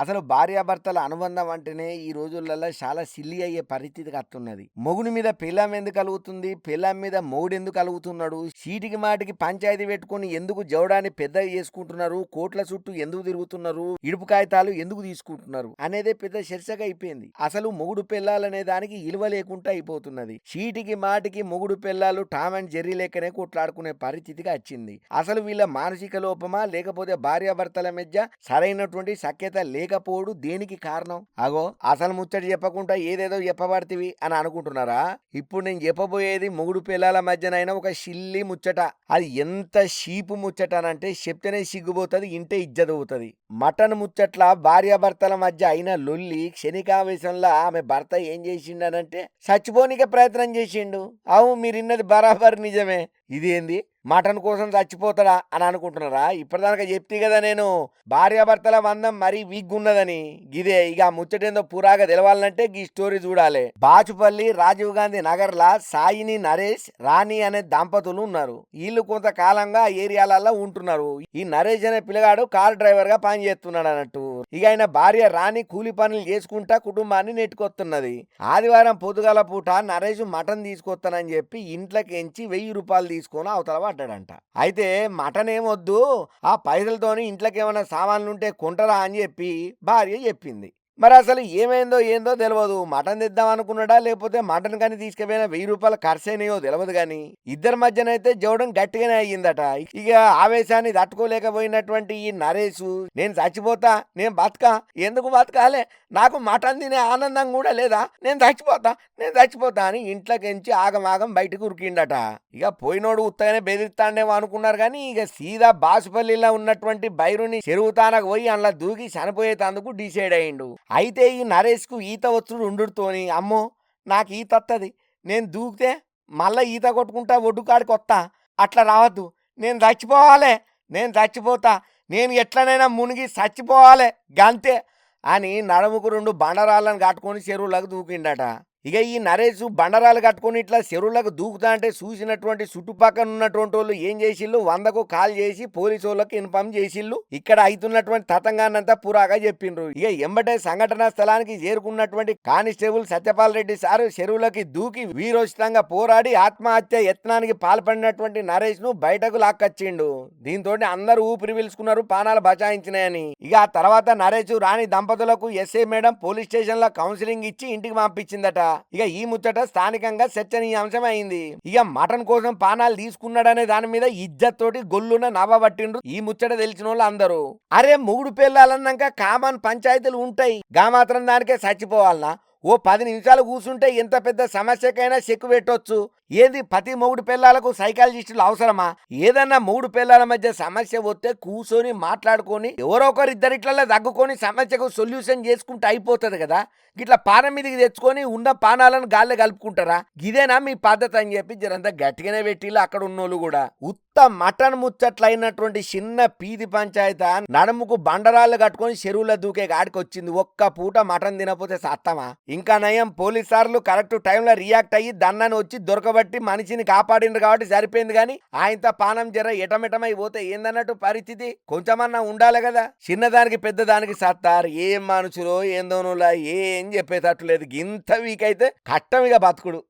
అసలు భార్యాభర్తల అనుబంధం అంటేనే ఈ రోజులలో చాలా సిల్లి అయ్యే పరిస్థితికి వస్తున్నది మొగుని మీద పిల్లం ఎందుకు కలుగుతుంది పిల్లం మీద మొగుడు ఎందుకు కలుగుతున్నాడు చీటికి మాటికి పంచాయతీ పెట్టుకుని ఎందుకు జవడాన్ని పెద్దగా చేసుకుంటున్నారు? కోట్ల చుట్టూ ఎందుకు తిరుగుతున్నారు? ఇడుపు కాగితాలు ఎందుకు తీసుకుంటున్నారు? అనేది పెద్ద చర్చగా అయిపోయింది. అసలు మొగుడు పెళ్ళాలనే దానికి ఇలువ లేకుండా అయిపోతున్నది. చీటికి మాటికి మొగుడు పెళ్ళాలు టామ్ అండ్ జెర్రీ లెక్కనే కొట్లాడుకునే పరిస్థితిగా వచ్చింది. అసలు వీళ్ళ మానసిక లోపమా? లేకపోతే భార్యాభర్తల మధ్య సరైనటువంటి సఖ్యత లేక లేకపోవడు దేనికి కారణం? అగో అసలు ముచ్చట చెప్పకుండా ఏదేదో చెప్పబడితివి అని అనుకుంటున్నారా? ఇప్పుడు నేను చెప్పబోయేది మొగుడు పిల్లల మధ్యనైనా ఒక షిల్లి ముచ్చట. అది ఎంత షీపు ముచ్చట అంటే చెప్తేనే సిగ్గుపోతుంది ఇంటే ఇజ్జదవుతుంది మటన్ ముచ్చట్ల భార్యాభర్తల మధ్య అయిన లొల్లి క్షణికావేశంలో ఆమె భర్త ఏం చేసిండనంటే చచ్చిపోనికే ప్రయత్నం చేసిండు. అవు మీరిన్నది బరాబర్ నిజమే. ఇదేంది మటన్ కోసం చచ్చిపోతాడా అని అనుకుంటున్నారా? ఇప్పటిదాకా చెప్తే కదా నేను భార్యాభర్తల బంధం మరీ వీక్ ఉన్నదని. గిదే ఇక ముచ్చటేందో పురాగా తెలవాలంటే ఈ స్టోరీ చూడాలి. బాచుపల్లి రాజీవ్ గాంధీ నగర్లా సాయిని నరేష్ రాణి అనే దంపతులు ఉన్నారు. వీళ్ళు కొంతకాలంగా ఏరియాలలో ఉంటున్నారు. ఈ నరేష్ అనే పిల్లగాడు కార్ డ్రైవర్గా పని చేస్తున్నాడు అన్నట్టు. ఇక ఆయన భార్య రాణి కూలి పనులు చేసుకుంటా కుటుంబాన్ని నెట్టుకొస్తున్నది. ఆదివారం పొద్దుగల పూట నరేష్ మటన్ తీసుకొస్తానని చెప్పి ఇంట్లోకి ఎంచి వెయ్యి రూపాయలు తీసుకొని అవతల పడ్డాడంట. అయితే మటన్ ఏమొద్దు ఆ పైసలతోని ఇంట్లోకి ఏమైనా సామాన్లు ఉంటే కొంటరా అని చెప్పి భార్య చెప్పింది. మరి అసలు ఏమైందో ఏందో తెలియదు మటన్ తెద్దాం అనుకున్నాడా? లేకపోతే మటన్ కానీ తీసుకుపోయిన వెయ్యి రూపాయలు ఖర్చు అయినాయో తెలియదు కానీ ఇద్దరి మధ్యనైతే జోడం గట్టిగానే అయ్యిందట. ఇక ఆవేశాన్ని తట్టుకోలేకపోయినటువంటి ఈ నరేష్ నేను చచ్చిపోతా నేను బతకా ఎందుకు బతకాలే? నాకు మటన్ తినే ఆనందం కూడా లేదా? నేను చచ్చిపోతా నేను చచ్చిపోతా అని ఇంట్లోకించి ఆగమాగం బయటకు ఉరికిండట ఇక పోయినోడు ఉత్తగానే బెదిరిస్తాండేమో అనుకున్నారు కానీ ఇక సీదా బాసుపల్లిలో ఉన్నటువంటి బైరుని చెరువుతానకు పోయి అందులో దూకి చనిపోయేటందుకు డిసైడ్ అయ్యిండు. అయితే ఈ నరేష్కు ఈత వచ్చుడు ఉండుడుతోని అమ్మో! నాకు ఈత వస్తుంది నేను దూకితే మళ్ళీ ఈత కొట్టుకుంటా ఒడ్డుకాడికి వస్తా అట్లా రావద్దు. నేను చచ్చిపోవాలి. నేను చచ్చిపోతా. నేను ఎట్లనైనా మునిగి చచ్చిపోవాలి. గంతే అని నడుముకు రెండు బండరాళ్ళను కట్టుకొని చెరువులకు దూకిండట. ఇక ఈ నరేష్ బండరాలు కట్టుకొని ఇట్లా చెరువులకు దూకుతా అంటే చూసినటువంటి చుట్టుపక్కల ఉన్నటువంటి వాళ్ళు ఏం చేసిళ్ళు? వందకు కాల్ చేసి పోలీసు వాళ్ళకి ఇన్ఫామ్ చేసిళ్ళు. ఇక్కడ అవుతున్నటువంటి తతంగాన్నంతా పురాగా చెప్పిండ్రు. ఇక ఎంబటే సంఘటన స్థలానికి చేరుకున్నటువంటి కానిస్టేబుల్ సత్యపాల్ రెడ్డి సారు చెరువులకి దూకి వీరోచితంగా పోరాడి ఆత్మహత్య యత్నానికి పాల్పడినటువంటి నరేష్ను బయటకు లాక్కొచ్చిండు. దీంతో అందరూ ఊపిరి పీల్చుకున్నారు పానాలు బచాయించినాయని. ఇక ఆ తర్వాత నరేష్ రాణి దంపతులకు ఎస్ఐ మేడం పోలీస్ స్టేషన్లో కౌన్సిలింగ్ ఇచ్చి ఇంటికి పంపించిందట. ఇక ఈ ముచ్చట స్థానికంగా చర్చనీయాంశమైంది. అయింది ఇక మటన్ కోసం పానాలు తీసుకున్నాడనే దాని మీద ఇజ్జత్ తోటి గొల్లున నవ్వబట్టిండ్రు ఈ ముచ్చట తెలిసిన వాళ్ళు అందరూ అరే మూడు పెళ్ళాలన్నాక కామన్ పంచాయతీలు ఉంటాయి. గా మాత్రం దానికే చచ్చిపోవాలనా? ఓ పది నిమిషాలు కూర్చుంటే ఎంత పెద్ద సమస్యకైనా చెక్కు పెట్టొచ్చు. ఏది ప్రతి మొగుడు పిల్లలకు సైకాలజిస్టులు అవసరమా? ఏదన్నా మూడు పిల్లల మధ్య సమస్య వస్తే కూర్చొని మాట్లాడుకొని ఎవరో ఒకరు తగ్గుకొని సమస్యకు సొల్యూషన్ చేసుకుంటే అయిపోతుంది కదా. ఇట్లా పానం మీదకి తెచ్చుకొని ఉన్న పానాలను గాల్లో కలుపుకుంటారా? ఇదేనా మీ పద్ధతి అని చెప్పి జరంతా గట్టిగానే పెట్టిళ్ళు అక్కడ ఉన్నోళ్ళు కూడా. ఉత్త మటన్ ముచ్చట్లైనటువంటి చిన్న పీది పంచాయత నడుముకు బండరాళ్ళు కట్టుకొని చెరువుల దూకే గాడికి వచ్చింది. ఒక్క పూట మటన్ తినపోతే సత్తమా? ఇంకా నయం పోలీసార్లు కరెక్ట్ టైంలో రియాక్ట్ అయ్యి దన్నని వచ్చి దొరకబట్టి మనిషిని కాపాడిండ్రు కాబట్టి సరిపోయింది కానీ ఆయనతో పానం జర ఎటమిటమై పోతే ఏందన్నట్టు పరిస్థితి? కొంచెమన్నా ఉండాలి కదా. చిన్నదానికి పెద్దదానికి సత్తారు. ఏం మనుషులో ఏందోనులా ఏం చెప్పేటట్టు లేదు. ఇంత వీక్ అయితే కట్టమిగా బతుకుడు.